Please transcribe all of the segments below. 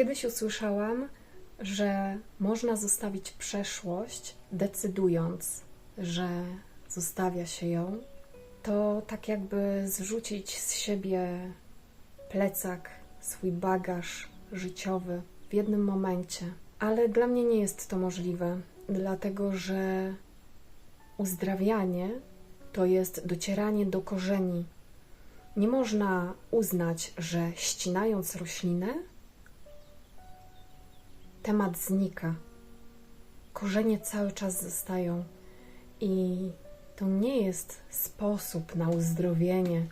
Kiedyś usłyszałam, że można zostawić przeszłość, decydując, że zostawia się ją. To tak jakby zrzucić z siebie plecak, swój bagaż życiowy w jednym momencie. Ale dla mnie nie jest to możliwe, dlatego że uzdrawianie to jest docieranie do korzeni. Nie można uznać, że ścinając roślinę, temat znika. Korzenie cały czas zostają i to nie jest sposób na uzdrowienie,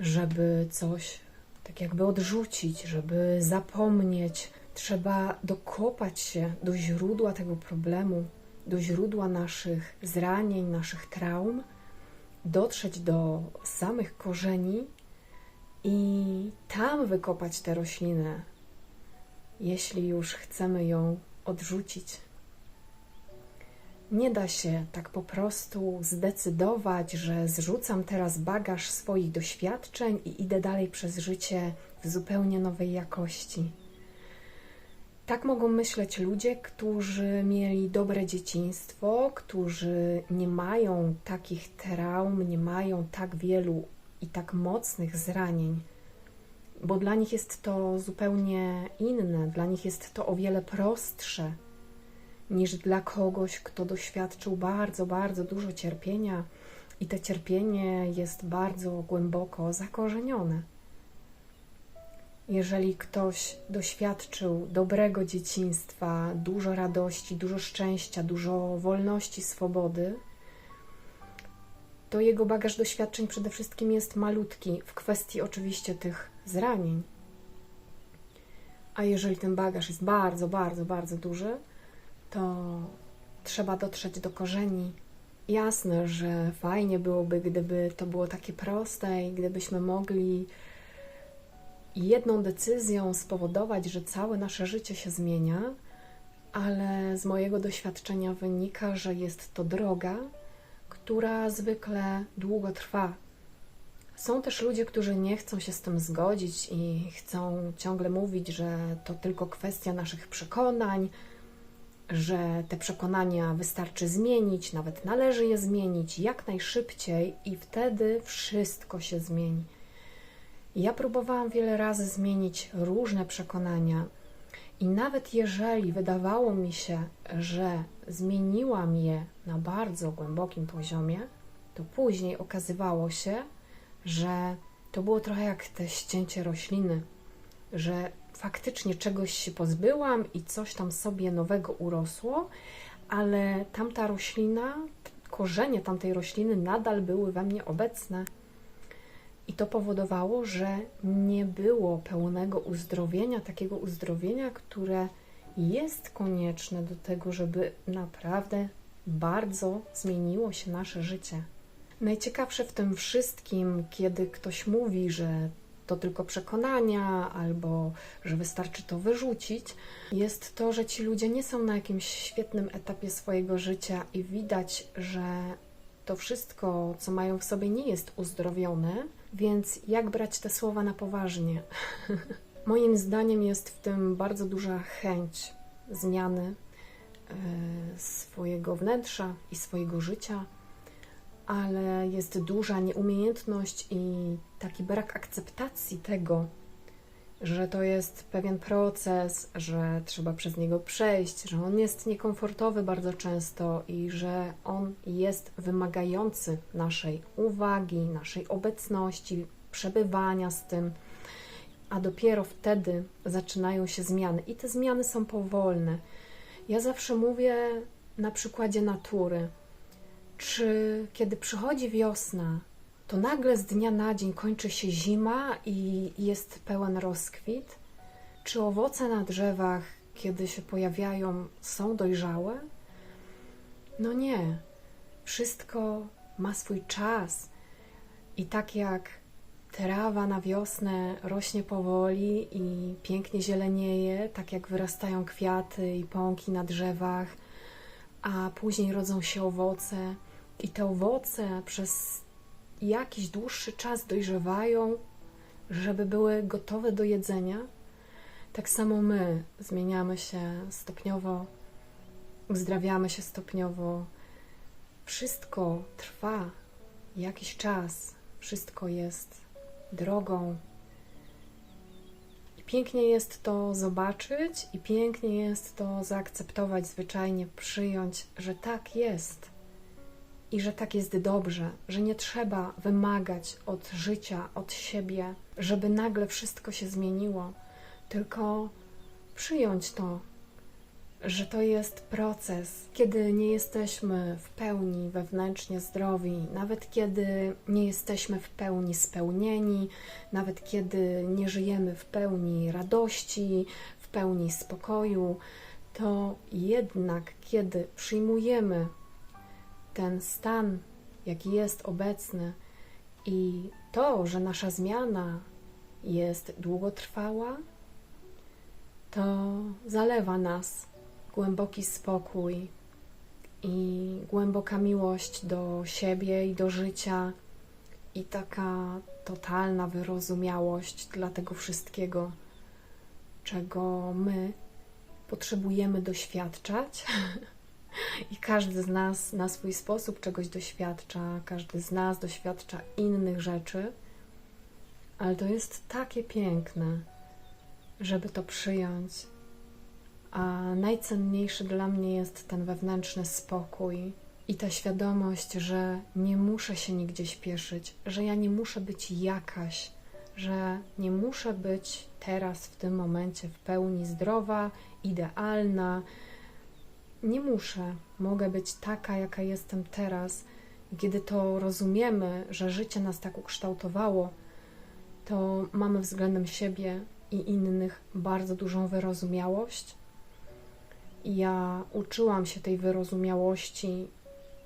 żeby coś tak jakby odrzucić, żeby zapomnieć. Trzeba dokopać się do źródła tego problemu, do źródła naszych zranień, naszych traum, dotrzeć do samych korzeni i tam wykopać tę roślinę, jeśli już chcemy ją odrzucić. Nie da się tak po prostu zdecydować, że zrzucam teraz bagaż swoich doświadczeń i idę dalej przez życie w zupełnie nowej jakości. Tak mogą myśleć ludzie, którzy mieli dobre dzieciństwo, którzy nie mają takich traum, nie mają tak wielu i tak mocnych zranień, bo dla nich jest to zupełnie inne, dla nich jest to o wiele prostsze niż dla kogoś, kto doświadczył bardzo, bardzo dużo cierpienia i to cierpienie jest bardzo głęboko zakorzenione. Jeżeli ktoś doświadczył dobrego dzieciństwa, dużo radości, dużo szczęścia, dużo wolności, swobody, to jego bagaż doświadczeń przede wszystkim jest malutki w kwestii oczywiście tych zranień. A jeżeli ten bagaż jest bardzo, bardzo, bardzo duży, to trzeba dotrzeć do korzeni. Jasne, że fajnie byłoby, gdyby to było takie proste i gdybyśmy mogli jedną decyzją spowodować, że całe nasze życie się zmienia, ale z mojego doświadczenia wynika, że jest to droga, która zwykle długo trwa. Są też ludzie, którzy nie chcą się z tym zgodzić i chcą ciągle mówić, że to tylko kwestia naszych przekonań, że te przekonania wystarczy zmienić, nawet należy je zmienić jak najszybciej, i wtedy wszystko się zmieni. Ja próbowałam wiele razy zmienić różne przekonania, i nawet jeżeli wydawało mi się, że zmieniłam je na bardzo głębokim poziomie, to później okazywało się, że to było trochę jak te ścięcie rośliny, że faktycznie czegoś się pozbyłam i coś tam sobie nowego urosło, ale tamta roślina, korzenie tamtej rośliny nadal były we mnie obecne. I to powodowało, że nie było pełnego uzdrowienia, takiego uzdrowienia, które jest konieczne do tego, żeby naprawdę bardzo zmieniło się nasze życie. Najciekawsze w tym wszystkim, kiedy ktoś mówi, że to tylko przekonania, albo że wystarczy to wyrzucić, jest to, że ci ludzie nie są na jakimś świetnym etapie swojego życia i widać, że to wszystko, co mają w sobie, nie jest uzdrowione, więc jak brać te słowa na poważnie? Moim zdaniem jest w tym bardzo duża chęć zmiany e, swojego wnętrza i swojego życia ale jest duża nieumiejętność i taki brak akceptacji tego, że to jest pewien proces, że trzeba przez niego przejść, że on jest niekomfortowy bardzo często i że on jest wymagający naszej uwagi, naszej obecności, przebywania z tym, a dopiero wtedy zaczynają się zmiany. I te zmiany są powolne. Ja zawsze mówię na przykładzie natury czy kiedy przychodzi wiosna, to nagle z dnia na dzień kończy się zima i jest pełen rozkwit? Czy owoce na drzewach, kiedy się pojawiają, są dojrzałe? No nie. Wszystko ma swój czas. I tak jak trawa na wiosnę rośnie powoli i pięknie zielenieje, tak jak wyrastają kwiaty i pąki na drzewach, a później rodzą się owoce i te owoce przez jakiś dłuższy czas dojrzewają, żeby były gotowe do jedzenia, tak samo my zmieniamy się stopniowo, uzdrawiamy się stopniowo. Wszystko trwa jakiś czas, wszystko jest drogą. I pięknie jest to zobaczyć, i pięknie jest to zaakceptować, zwyczajnie przyjąć, że tak jest i że tak jest dobrze, że nie trzeba wymagać od życia, od siebie, żeby nagle wszystko się zmieniło, tylko przyjąć to, że to jest proces, kiedy nie jesteśmy w pełni wewnętrznie zdrowi, nawet kiedy nie jesteśmy w pełni spełnieni, nawet kiedy nie żyjemy w pełni radości, w pełni spokoju, to jednak kiedy przyjmujemy ten stan, jaki jest obecny i to, że nasza zmiana jest długotrwała, to zalewa nas głęboki spokój i głęboka miłość do siebie i do życia, i taka totalna wyrozumiałość dla tego wszystkiego, czego my potrzebujemy doświadczać. I każdy z nas na swój sposób czegoś doświadcza, każdy z nas doświadcza innych rzeczy, ale to jest takie piękne, żeby to przyjąć. A najcenniejszy dla mnie jest ten wewnętrzny spokój i ta świadomość, że nie muszę się nigdzie śpieszyć, że ja nie muszę być jakaś, że nie muszę być teraz w tym momencie w pełni zdrowa, idealna, nie muszę, mogę być taka, jaka jestem teraz. Kiedy to rozumiemy, że życie nas tak ukształtowało, to mamy względem siebie i innych bardzo dużą wyrozumiałość. I ja uczyłam się tej wyrozumiałości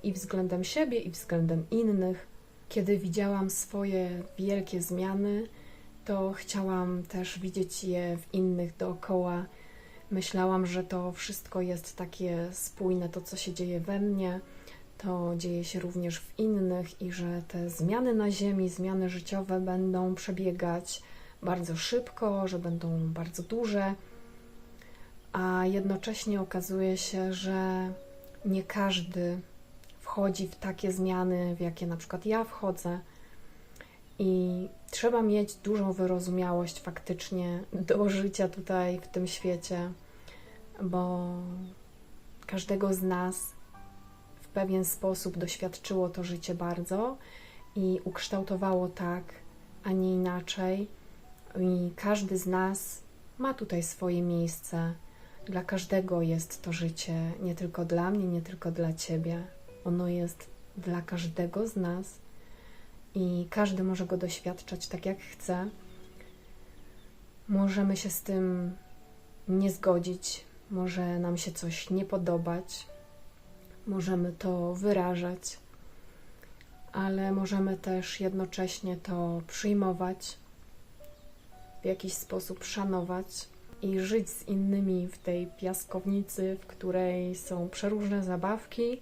i względem siebie, i względem innych. Kiedy widziałam swoje wielkie zmiany, to chciałam też widzieć je w innych dookoła Myślałam, że to wszystko jest takie spójne, to co się dzieje we mnie, to dzieje się również w innych i że te zmiany na Ziemi, zmiany życiowe będą przebiegać bardzo szybko, że będą bardzo duże, a jednocześnie okazuje się, że nie każdy wchodzi w takie zmiany, w jakie na przykład ja wchodzę. I trzeba mieć dużą wyrozumiałość faktycznie do życia tutaj w tym świecie, bo każdego z nas w pewien sposób doświadczyło to życie bardzo i ukształtowało tak, a nie inaczej. I każdy z nas ma tutaj swoje miejsce. Dla każdego jest to życie, nie tylko dla mnie, nie tylko dla ciebie. Ono jest dla każdego z nas i każdy może go doświadczać tak, jak chce. Możemy się z tym nie zgodzić, może nam się coś nie podobać, możemy to wyrażać, ale możemy też jednocześnie to przyjmować, w jakiś sposób szanować i żyć z innymi w tej piaskownicy, w której są przeróżne zabawki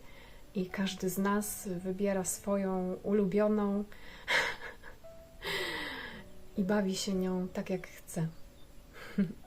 i każdy z nas wybiera swoją ulubioną i bawi się nią tak jak chce.